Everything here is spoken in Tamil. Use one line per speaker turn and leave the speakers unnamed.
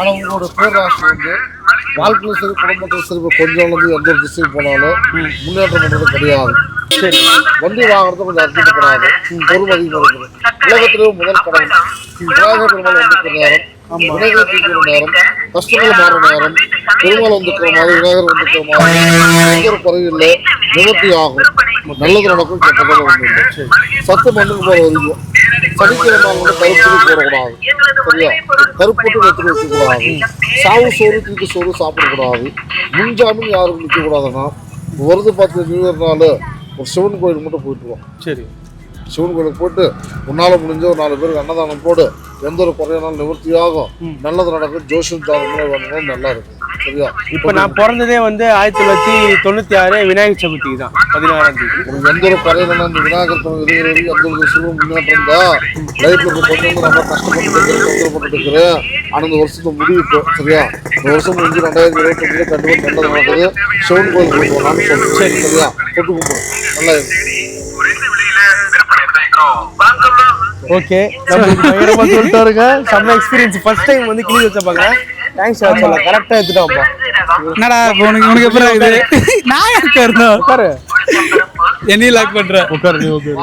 ஆனால் உங்களோட பேராசை வந்து வாழ்க்கையிலும் சரி குடும்பத்திலும் சரி கொஞ்சம் வந்து எந்த ஒரு திசைக்கு போனாலும் முன்னேற்றம் பண்ணுறது கிடையாது.
சரி.
வண்டி வாங்குறது கொஞ்சம் அர்த்தப்படாது பொறுமை அதிகமாக இருக்குது. உலகத்திலேயே முதல் கடவுள் விநாயகர் பெருமாள் வந்துக்கிற நேரம் விநாயகர் தூக்கிற நேரம் கஷ்டங்கள் மாறுற நேரம் பெருமாள் வந்துக்கிற மாதிரி விநாயகர் வந்துக்கிற மாதிரி எந்த ஒரு குறையும் இல்லை. நிவர்த்தி ஆகும். நல்லது நடக்கும் கெட்டதாக ஒன்றும் இல்லை. சத்து மண்ணுக்கு போகிற வரைக்கும் சனிக்கிழமை கூட கருப்பு போடக்கூடாது சரியா? கருப்பு எடுத்து வைக்கக்கூடாது சாவு சோறு தீட்டு சோறு சாப்பிடக்கூடாது. முன்ஜாமீன் யாருக்கும் நிற்கக்கூடாதுன்னா வருது பார்த்து நியூ இயர் நாள் ஒரு சிவன் கோயிலுக்கு மட்டும் போயிட்டு வா.
சரி.
சிவன் கோயிலுக்கு போயிட்டு உன்னால் முடிஞ்ச ஒரு நாலு பேருக்கு அன்னதானம் போடு. எந்த ஒரு குறையினாலும் நிவர்த்தி ஆகும் நல்லது நடக்கும். ஜோஷம் வரணும் நல்லா இருக்கும். சரியா
இப்போ நான் பிறந்ததே வந்து ஆயிரத்தி தொள்ளாயிரத்தி தொண்ணூற்றி ஆறு விநாயகர் சதுர்த்திக்கு தான் பதினாறாம் தேதி.
உனக்கு எந்த ஒரு குறையினா இந்த விநாயகர் கோவில் இருக்கிற வரைக்கும் எந்த ஒரு விஷயமும் முன்னேற்றம் தான் லைஃப்ல இப்போ வந்து நம்ம கஷ்டப்பட்டு தொந்தரப்பட்டு இருக்கிறேன் ஆனால் இந்த வருஷத்தை முடிவிட்டு சரியா? இந்த வருஷம் முடிஞ்சு ரெண்டாயிரத்தி இருபத்தி ஒன்பதுல கண்டிப்பாக நல்லது நடக்குது. சிவன் கோயில் போயிட்டு வரலாம்னு சொல்றேன். சரி. சரியா? கொட்டு கும்பிடும் நல்லா
ஓகே. பயங்கரமா சொல்லிட்டாருங்க. செம்ம எக்ஸ்பீரியன்ஸ் ஃபர்ஸ்ட் டைம் வந்து கிளி வச்சப்பாங்க தேங்க்ஸ் சொல்ல கரெக்டாக எடுத்துட்டோம்ப்பா
என்னடா உனக்கு உனக்கு எப்படி இருக்குது? நான் யாருக்கா இருந்தோம்?
உட்காரு.
என்னையும் லாக் பண்றேன்
உட்காரு நீ உட்காரு.